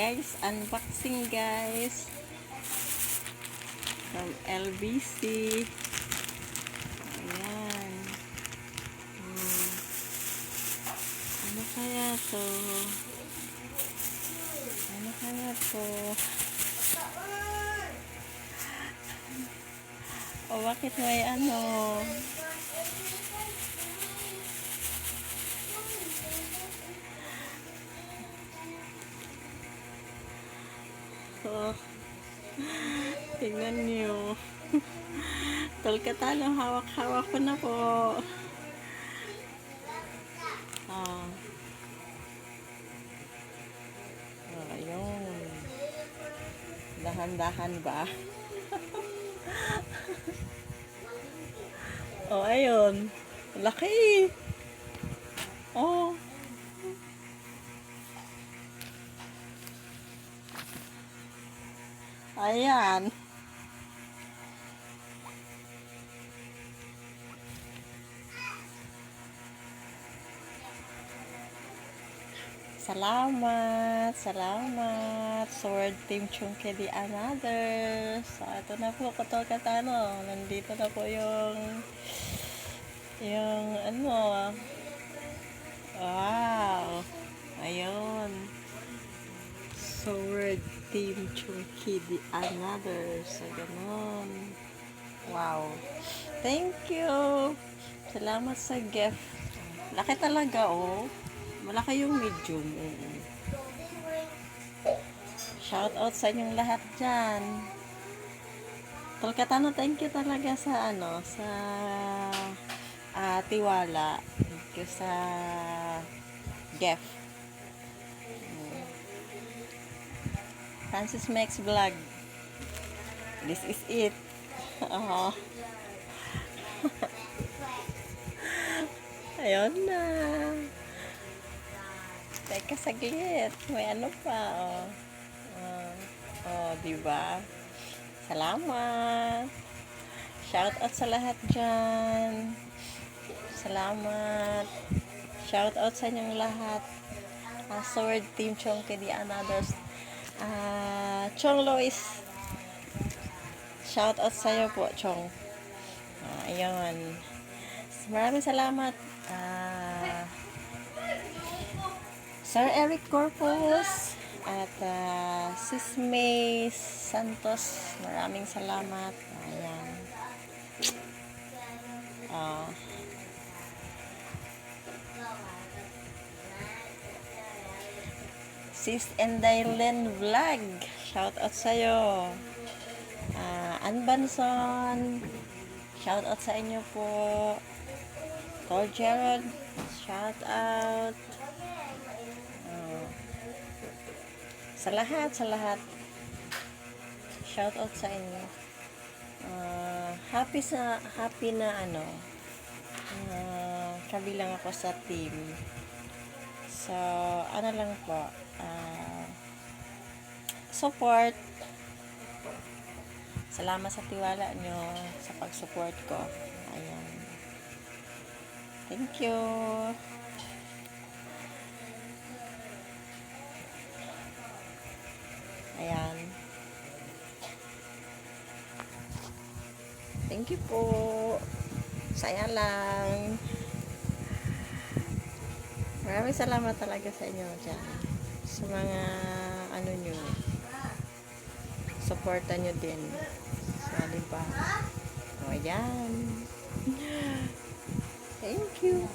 Guys, unboxing guys. From LBC. Ayan. Hmm. Ano kaya to? Ano kaya to? O bakit may ano? Oh. Tingnan niyo. Tolkatalo, hawak-hawak ko na po. Ah. Oh, ayun. Dahan-dahan ba? oh, ayun. Laki. Oh. Ayan. Salamat, salamat. Sword Team Chunky di another. So, ito na po, Kotol Katano. Nandito na po yung yung ano. Wow. Ayun. Sword Team Chunky di another. So, ganun. Wow. Thank you. Salamat sa gift. Laki talaga, oh. Malaki yung medium. Oo. Shout out sa inyong lahat dyan. Tolkatano, thank you talaga sa ano, sa ah, tiwala. Thank you sa gift. Francis Max Vlog. This is it. Ayun na. Teka saglit. May ano pa, oh. Oh, oh di ba? Salamat. Shout out sa lahat dyan. Salamat. Shout out sa inyong lahat. Uh, Sword Team Chongke di Anothers. Ah, Chong Lois. Shout out sa iyo po, Chong. Ah, ayun. Maraming salamat. Ah, Sir Eric Corpus at uh, Sis May Santos. Maraming salamat. Ayan. Ah. Sis Endailen Vlog. Shout out sa'yo. Ah, Ann Banson. Shout out sa inyo po. Tol Gerald. Shout out. Ah, sa lahat, sa lahat. Shout out sa inyo. Ah, happy sa happy na ano. Uh, kabilang ako sa team. So, ano lang po. ah, support. Salamat sa tiwala nyo sa pag-support ko. Ayan. Thank you. Ayan. Thank you po. Saya lang. Maraming salamat talaga sa inyo dyan. Sa mga ano nyo. Supportan nyo din. Di ba? O, ayan. Thank you.